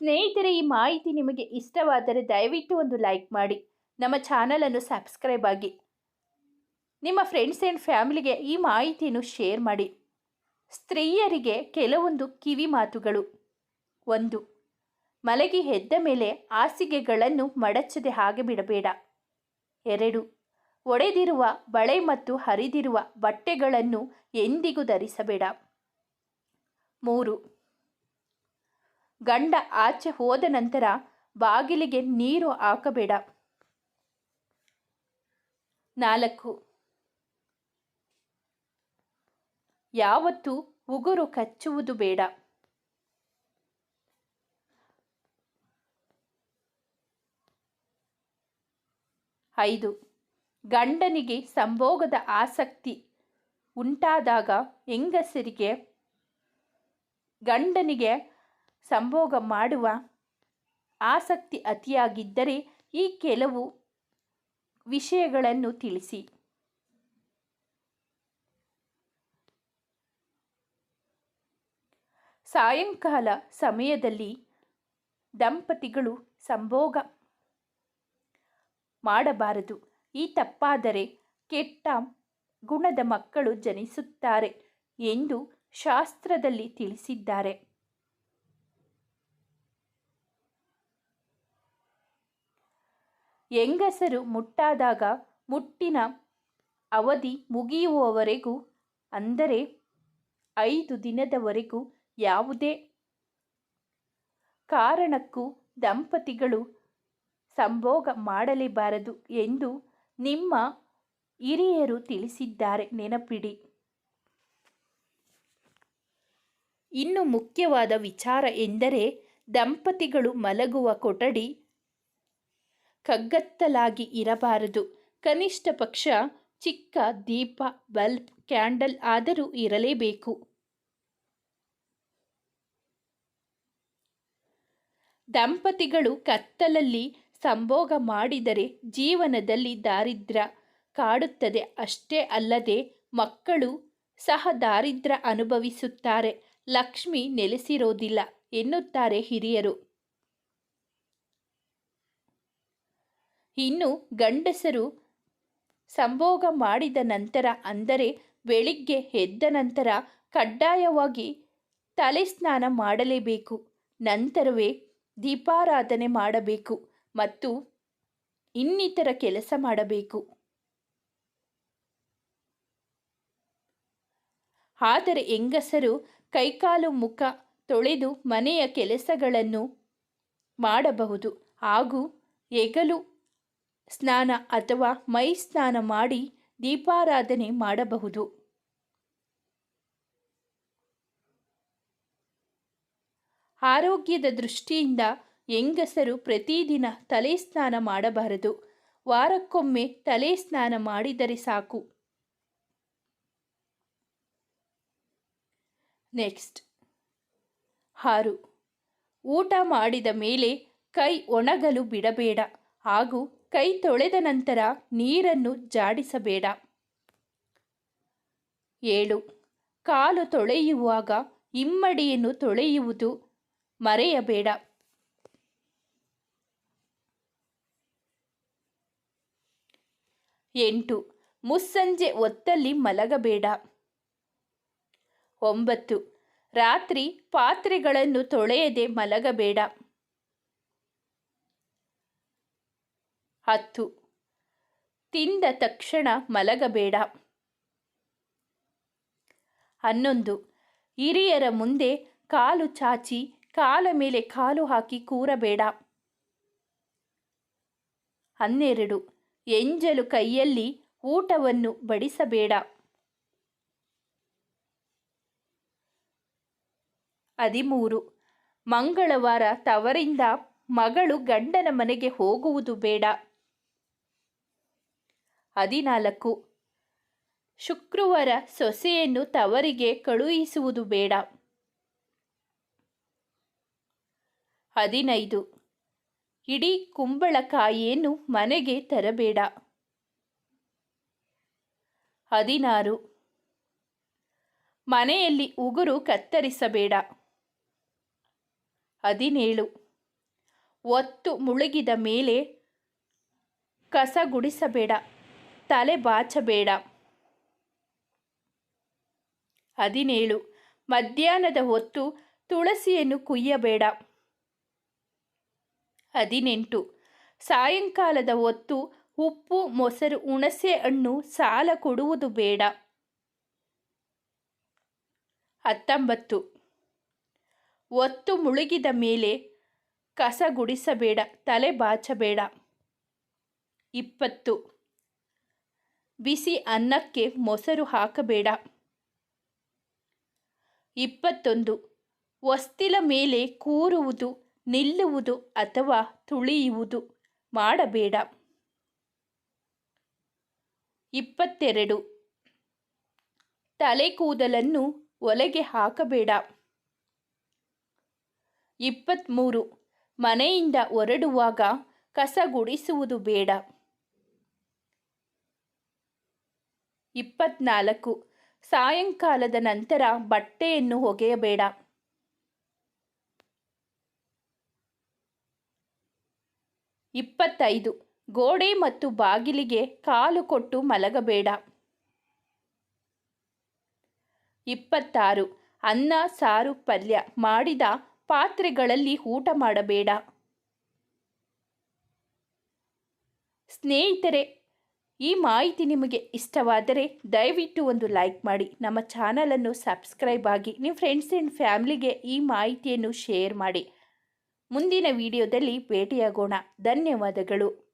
ಸ್ನೇಹಿತರೆ, ಈ ಮಾಹಿತಿ ನಿಮಗೆ ಇಷ್ಟವಾದರೆ ದಯವಿಟ್ಟು ಒಂದು ಲೈಕ್ ಮಾಡಿ. ನಮ್ಮ ಚಾನಲನ್ನು ಸಬ್ಸ್ಕ್ರೈಬ್ ಆಗಿ. ನಿಮ್ಮ ಫ್ರೆಂಡ್ಸ್ ಆ್ಯಂಡ್ ಫ್ಯಾಮಿಲಿಗೆ ಈ ಮಾಹಿತಿಯನ್ನು ಶೇರ್ ಮಾಡಿ. ಸ್ತ್ರೀಯರಿಗೆ ಕೆಲವೊಂದು ಕಿವಿ ಮಾತುಗಳು. ಒಂದು, ಮಲಗಿ ಎದ್ದ ಮೇಲೆ ಹಾಸಿಗೆಗಳನ್ನು ಮಡಚದೆ ಹಾಗೆ ಬಿಡಬೇಡ. ಎರಡು, ಒಡೆದಿರುವ, ಬಳೆ ಮತ್ತು ಹರಿದಿರುವ ಬಟ್ಟೆಗಳನ್ನು ಎಂದಿಗೂ ಧರಿಸಬೇಡ. ಮೂರು ಗಂಡ ಆಚೆ ಹೋದ ನಂತರ ಬಾಗಿಲಿಗೆ ನೀರು ಹಾಕಬೇಡ. ನಾಲ್ಕು. ಯಾವತ್ತೂ ಉಗುರು ಕಚ್ಚುವುದು ಬೇಡ. ಐದು. ಗಂಡನಿಗೆ ಸಂಭೋಗದ ಆಸಕ್ತಿ ಉಂಟಾದಾಗ ಹೆಂಗಸರಿಗೆ ಗಂಡನಿಗೆ ಸಂಭೋಗ ಮಾಡುವ ಆಸಕ್ತಿ ಅತಿಯಾಗಿದ್ದರೆ ಈ ಕೆಲವು ವಿಷಯಗಳನ್ನು ತಿಳಿಸಿ. ಸಾಯಂಕಾಲ ಸಮಯದಲ್ಲಿ ದಂಪತಿಗಳು ಸಂಭೋಗ ಮಾಡಬಾರದು. ಈ ತಪ್ಪಾದರೆ ಕೆಟ್ಟ ಗುಣದ ಮಕ್ಕಳು ಜನಿಸುತ್ತಾರೆ ಎಂದು ಶಾಸ್ತ್ರದಲ್ಲಿ ತಿಳಿಸಿದ್ದಾರೆ. ಹೆಂಗಸರು ಮುಟ್ಟಾದಾಗ ಮುಟ್ಟಿನ ಅವಧಿ ಮುಗಿಯುವವರೆಗೂ, ಅಂದರೆ ಐದು ದಿನದವರೆಗೂ ಯಾವುದೇ ಕಾರಣಕ್ಕೂ ದಂಪತಿಗಳು ಸಂಭೋಗ ಮಾಡಲೇಬಾರದು ಎಂದು ನಿಮ್ಮ ಹಿರಿಯರು ತಿಳಿಸಿದ್ದಾರೆ. ನೆನಪಿಡಿ. ಇನ್ನು ಮುಖ್ಯವಾದ ವಿಚಾರ ಎಂದರೆ, ದಂಪತಿಗಳು ಮಲಗುವ ಕೊಠಡಿ ಕಗ್ಗತ್ತಲಾಗಿ ಇರಬಾರದು. ಕನಿಷ್ಠ ಪಕ್ಷ ಚಿಕ್ಕ, ದೀಪ, ಬಲ್ಬ್, ಕ್ಯಾಂಡಲ್ ಆದರೂ ಇರಲೇಬೇಕು. ದಂಪತಿಗಳು ಕತ್ತಲಲ್ಲಿ ಸಂಭೋಗ ಮಾಡಿದರೆ ಜೀವನದಲ್ಲಿ ದಾರಿದ್ರ್ಯ ಕಾಡುತ್ತದೆ. ಅಷ್ಟೇ ಅಲ್ಲದೆ ಮಕ್ಕಳು ಸಹ ದಾರಿದ್ರ ಅನುಭವಿಸುತ್ತಾರೆ. ಲಕ್ಷ್ಮಿ ನೆಲೆಸಿರೋದಿಲ್ಲ ಎನ್ನುತ್ತಾರೆ ಹಿರಿಯರು. ಇನ್ನು ಗಂಡಸರು ಸಂಭೋಗ ಮಾಡಿದ ನಂತರ, ಅಂದರೆ ಬೆಳಿಗ್ಗೆ ಎದ್ದ ನಂತರ ಕಡ್ಡಾಯವಾಗಿ ತಲೆ ಸ್ನಾನ ಮಾಡಲೇಬೇಕು. ನಂತರವೇ ದೀಪಾರಾಧನೆ ಮಾಡಬೇಕು ಮತ್ತು ಇನ್ನಿತರ ಕೆಲಸ ಮಾಡಬೇಕು. ಆದರೆ ಹೆಂಗಸರು ಕೈಕಾಲು ಮುಖ ತೊಳೆದು ಮನೆಯ ಕೆಲಸಗಳನ್ನು ಮಾಡಬಹುದು ಹಾಗೂ ಹೆಗಲು ಸ್ನಾನ ಅಥವಾ ಮೈ ಸ್ನಾನ ಮಾಡಿ ದೀಪಾರಾಧನೆ ಮಾಡಬಹುದು. ಆರೋಗ್ಯದ ದೃಷ್ಟಿಯಿಂದ ಹೆಂಗಸರು ಪ್ರತಿದಿನ ತಲೆ ಸ್ನಾನ ಮಾಡಬಾರದು. ವಾರಕ್ಕೊಮ್ಮೆ ತಲೆ ಸ್ನಾನ ಮಾಡಿದರೆ ಸಾಕು. ನೆಕ್ಸ್ಟ್. ಆರು. ಊಟ ಮಾಡಿದ ಮೇಲೆ ಕೈ ಒಣಗಲು ಬಿಡಬೇಡ. ಹಾಗೂ ಕೈ ತೊಳೆದ ನಂತರ ನೀರನ್ನು ಜಾಡಿಸಬೇಡ. ಏಳು. ಕಾಲು ತೊಳೆಯುವಾಗ ಇಮ್ಮಡಿಯನ್ನು ತೊಳೆಯುವುದು ಮರೆಯಬೇಡ. ಎಂಟು. ಮುಸ್ಸಂಜೆ ಒತ್ತಲ್ಲಿ ಮಲಗಬೇಡ. ಒಂಬತ್ತು. ರಾತ್ರಿ ಪಾತ್ರೆಗಳನ್ನು ತೊಳೆಯದೆ ಮಲಗಬೇಡ. ಹತ್ತು. ತಿಂದ ತಕ್ಷಣ ಮಲಗಬೇಡ. ಹನ್ನೊಂದು. ಹಿರಿಯರ ಮುಂದೆ ಕಾಲು ಚಾಚಿ, ಕಾಲ ಮೇಲೆ ಕಾಲು ಹಾಕಿ ಕೂರಬೇಡ. ಹನ್ನೆರಡು. ಎಂಜಲು ಕೈಯಲ್ಲಿ ಊಟವನ್ನು ಬಡಿಸಬೇಡ. ಹದಿಮೂರು. ಮಂಗಳವಾರ ತವರಿಂದ ಮಗಳು ಗಂಡನ ಮನೆಗೆ ಹೋಗುವುದು ಬೇಡ. ಹದಿನಾಲ್ಕು. ಶುಕ್ರವಾರ ಸೊಸೆಯನ್ನು ತವರಿಗೆ ಕಳುಹಿಸುವುದು ಬೇಡ. ಹದಿನೈದು. ಇಡೀ ಕುಂಬಳಕಾಯಿಯನ್ನು ಮನೆಗೆ ತರಬೇಡ. ಹದಿನಾರು. ಮನೆಯಲ್ಲಿ ಉಗುರು ಕತ್ತರಿಸಬೇಡ. ಹದಿನೇಳು. ಒತ್ತು ಮುಳುಗಿದ ಮೇಲೆ ಕಸ ಗುಡಿಸಬೇಡ ತಲೆ ಬಾಚಬೇಡ. ಹದಿನೇಳು. ಮಧ್ಯಾಹ್ನದ ಹೊತ್ತು ತುಳಸಿಯನ್ನು ಕುಯ್ಯಬೇಡ. ಹದಿನೆಂಟು. ಸಾಯಂಕಾಲದ ಹೊತ್ತು ಉಪ್ಪು, ಮೊಸರು, ಹುಣಸೆ ಹಣ್ಣು ಸಾಲ ಕೊಡುವುದು ಬೇಡ. ಹತ್ತೊಂಬತ್ತು. ಒತ್ತು ಮುಳುಗಿದ ಮೇಲೆ ಕಸ ಗುಡಿಸಬೇಡ, ತಲೆ ಬಾಚಬೇಡ. ಇಪ್ಪತ್ತು. ಬಿಸಿ ಅನ್ನಕ್ಕೆ ಮೊಸರು ಹಾಕಬೇಡ. ಇಪ್ಪತ್ತೊಂದು. ವಸ್ತಿಲ ಮೇಲೆ ಕೂರುವುದು, ನಿಲ್ಲುವುದು ಅಥವಾ ತುಳಿಯುವುದು ಮಾಡಬೇಡ. ಇಪ್ಪತ್ತೆರಡು. ತಲೆ ಕೂದಲನ್ನು ಒಲೆಗೆ ಹಾಕಬೇಡ. ಇಪ್ಪತ್ತ್ಮೂರು ಮನೆಯಿಂದ ಹೊರಡುವಾಗ ಕಸ ಗುಡಿಸುವುದು ಬೇಡ. ಇಪ್ಪತ್ನಾಲ್ಕು. ಸಾಯಂಕಾಲದ ನಂತರ ಬಟ್ಟೆಯನ್ನು ಒಗೆಯಬೇಡ ಇಪ್ಪತ್ತೈದು. ಗೋಡೆ ಮತ್ತು ಬಾಗಿಲಿಗೆ ಕಾಲು ಕೊಟ್ಟು ಮಲಗಬೇಡ. ಇಪ್ಪತ್ತಾರು. ಅನ್ನ, ಸಾರು, ಪಲ್ಯ ಮಾಡಿದ ಪಾತ್ರೆಗಳಲ್ಲಿ ಊಟ ಮಾಡಬೇಡ. ಸ್ನೇಹಿತರೆ ಈ ಮಾಹಿತಿ ನಿಮಗೆ ಇಷ್ಟವಾದರೆ ದಯವಿಟ್ಟು ಒಂದು ಲೈಕ್ ಮಾಡಿ. ನಮ್ಮ ಚಾನಲನ್ನು ಸಬ್ಸ್ಕ್ರೈಬ್ ಆಗಿ ನಿಮ್ಮ ಫ್ರೆಂಡ್ಸ್ ಆ್ಯಂಡ್ ಫ್ಯಾಮಿಲಿಗೆ ಈ ಮಾಹಿತಿಯನ್ನು ಶೇರ್ ಮಾಡಿ. ಮುಂದಿನ ವಿಡಿಯೋದಲ್ಲಿ ಭೇಟಿಯಾಗೋಣ. ಧನ್ಯವಾದಗಳು.